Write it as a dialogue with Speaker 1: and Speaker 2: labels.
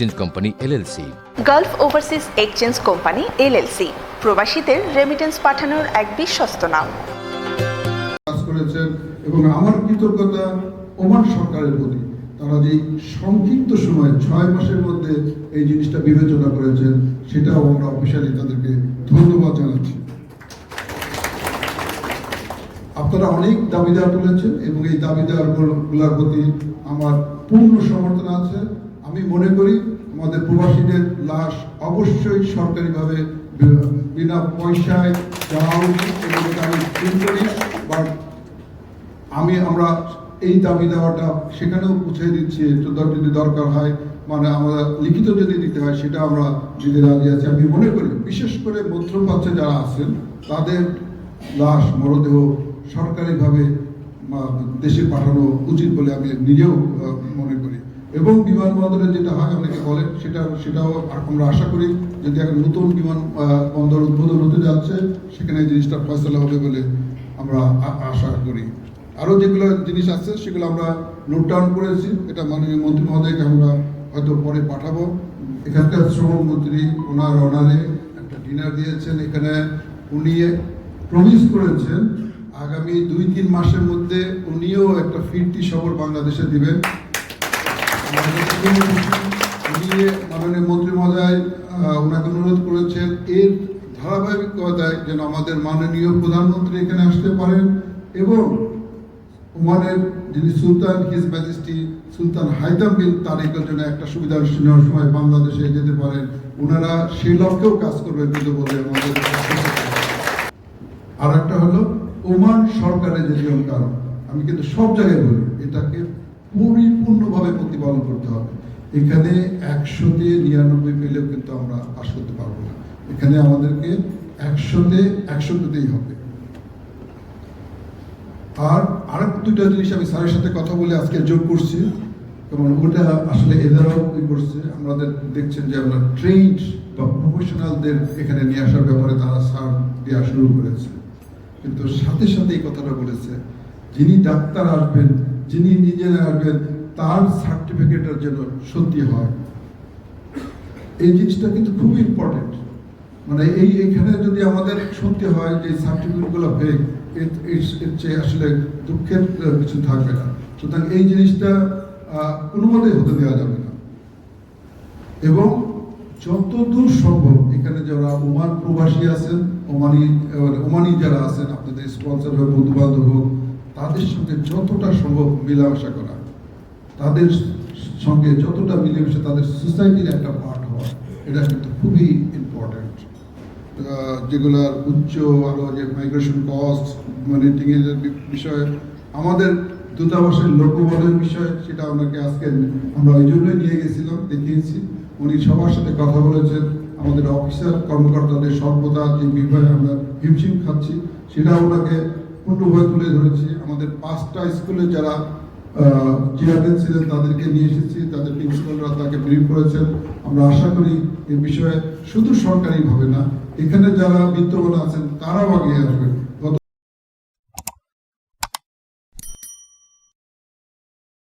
Speaker 1: Change company LLC
Speaker 2: gulf overseas exchange company LLC প্রবাসীদের remittance পাঠানোর এক বিশ্বস্ত নাম।
Speaker 3: কাজ করেছেন এবং আমার কৃতজ্ঞতা ওমান সরকারের প্রতি। তারা যে সংক্ষিপ্ত সময়ে ছয় মাসের মধ্যে এই জিনিসটা বিবেচনা করেছেন সেটাও আমরা অফিসিয়ালি তাদেরকে ধন্যবাদ জানাচ্ছি। আপনারা অনেক দাবিদার তুলেছেন এবং এই দাবিদারগুলার প্রতি আমার পূর্ণ সমর্থন আছে। আমি মনে করি আমাদের প্রবাসীদের লাশ অবশ্যই সরকারিভাবে বিনা পয়সায় যাওয়া উচিত আমি ফিল করি বাট আমি আমরা এই দাবি দেওয়াটা সেখানেও পৌঁছে দিচ্ছি যদি দরকার হয় মানে আমরা লিখিত যদি দিতে হয় সেটা আমরা দিতে রাজি আছি। আমি মনে করি, বিশেষ করে মধ্যপ্রাচ্যে যারা আছেন, তাদের লাশ মরদেহ সরকারিভাবে দেশে পাঠানো উচিত বলে আমি নিজেও মনে এবং বিমানবন্দরে যেটা হয় অনেকে বলেন, সেটা, সেটাও আমরা আশা করি, যদি একটা নতুন বিমান বন্দর উদ্বোধন হতে যাচ্ছে, সেখানে জিনিসটা ফয়সলা হবে বলে আমরা আশা করি। আরও যেগুলো জিনিস আছে, সেগুলো আমরা নোট ডাউন করেছি, এটা মাননীয় মন্ত্রী মহোদয়কে আমরা হয়তো পরে পাঠাবো। এখানকার শ্রমমন্ত্রী ওনার অনারে একটা ডিনার দিয়েছেন, এখানে উনি প্রমিস করেছেন, আগামী দুই তিন মাসের মধ্যে উনিও একটা ফিরতি সফর বাংলাদেশে দিবেন। উনি মাননীয় মন্ত্রী মহোদয় ওনাকে অনুরোধ করেছেন এর ধারাবাহিকতায় যেন আমাদের মাননীয় প্রধানমন্ত্রী এখানে আসতে পারেন এবং ওমানের যিনি সুলতান, হিজ ম্যাজেস্টি সুলতান হায়দাম বিন তারিকের জন্য একটা সুবিধা নেওয়ার সময় বাংলাদেশে যেতে পারেন, ওনারা সেই লক্ষ্যেও কাজ করবেন কিন্তু বলে আমাদের আর একটা হলো, ওমান সরকারের যে নিয়ম কানুন আমি কিন্তু সব জায়গায় বলি, এটাকে পরিপূর্ণভাবে প্রতিপালন করতে হবে। এখানে একশোতে নিরানব্বই পেলেও কিন্তু আমরা পাশ করতে পারব না। এখানে আমাদেরকে একশোতে, একশোতেই হবে। আর আরেক দুটা জিনিস আমি স্যারের সাথে কথা বলে আজকে যোগ করছি। যেমন ওটা আসলে এদেরও ই করছে। আমাদের দেখছেন যে আমরা ট্রেন্ড বা প্রফেশনালদের এখানে নিয়ে আসার ব্যাপারে তারা সার দেওয়া শুরু করেছে। কিন্তু সাথে সাথে এই কথাটা বলেছে, যিনি ডাক্তার আসবেন যিনি ইঞ্জিনিয়ার আসবেন তার সার্টিফিকেটের জন্য সত্যি হয়। এই জিনিসটা কিন্তু খুব ইম্পর্টেন্ট মানে এই এখানে যদি আমাদের সত্যি হয় যে সার্টিফিকেটগুলো ফেক এর চেয়ে আসলে দুঃখের কিছু থাকবে না। সুতরাং এই জিনিসটা আহ, কোনো মতেই হতে দেওয়া যাবে না। এবং যতদূর সম্ভব এখানে যারা ওমান প্রবাসী আছেন ওমানি আহ, ওমানি যারা আছেন আপনাদের স্পন্সর হোক বন্ধু বান্ধব হোক তাদের সঙ্গে যতটা সম্ভব মেলামেশা করা, তাদের সঙ্গে যতটা মিলেমিশে তাদের সোসাইটির একটা পার্ট হওয়া, এটা কিন্তু খুবই ইম্পর্ট্যান্ট যেগুলোর উচ্চ আরও যে মাইগ্রেশন কস্ট মানে টিঙের বিষয়ে আমাদের দূতাবাসের লোকবলের বিষয় সেটা ওনাকে আজকে আমরা ওই জন্যই নিয়ে গেছিলাম, দেখিয়েছি। উনি সবার সাথে কথা বলেছেন। আমাদের অফিসার কর্মকর্তাদের সর্বদা যে বিভাগে আমরা হিমশিম খাচ্ছি, সেটা ওনাকে পূর্ণভাবে তুলে ধরেছি। আমাদের পাঁচটা স্কুলে যারা চেয়ারম্যান ছিলেন তাদেরকে নিয়ে এসেছি, তাদের প্রিন্সিপালরা তাকে ব্রিফ করেছেন। আমরা আশা করি এ বিষয়ে শুধু সরকারিভাবে না, এখানে যারা বিদ্যমান আছেন, তারাও আগে আসবেন।